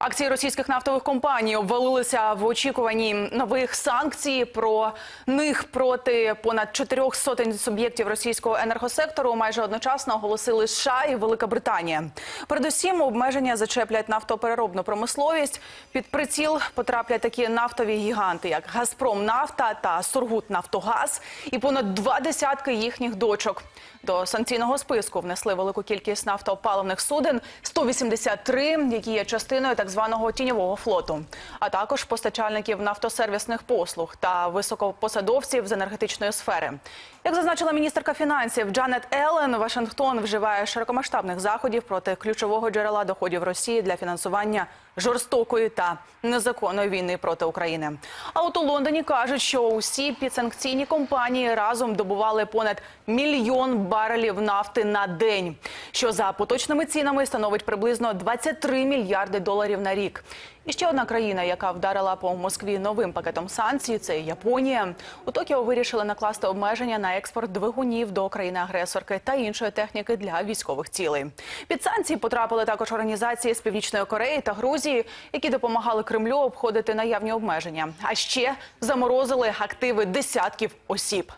Акції російських нафтових компаній обвалилися в очікуванні нових санкцій. Про них проти понад чотирьох сотень суб'єктів російського енергосектору майже одночасно оголосили США і Велика Британія. Передусім, обмеження зачеплять нафтопереробну промисловість. Під приціл потраплять такі нафтові гіганти, як Газпром Нафта та Сургут Нафтогаз, і понад два десятки їхніх дочок. До санкційного списку внесли велику кількість нафтопаливних суден 183, які є частиною так званого тіньового флоту, а також постачальників нафтосервісних послуг та високопосадовців з енергетичної сфери. Як зазначила міністерка фінансів Джанет Елен, Вашингтон вживає широкомасштабних заходів проти ключового джерела доходів Росії для фінансування жорстокої та незаконної війни проти України. А от у Лондоні кажуть, що усі підсанкційні компанії разом добували понад мільйон барелів нафти на день, що за поточними цінами становить приблизно 23 мільярди доларів на рік. І ще одна країна, яка вдарила по Москві новим пакетом санкцій, це Японія. У Токіо вирішили накласти обмеження на експорт двигунів до країни-агресорки та іншої техніки для військових цілей. Під санкції потрапили також організації з Північної Кореї та Грузії, які допомагали Кремлю обходити наявні обмеження. А ще заморозили активи десятків осіб.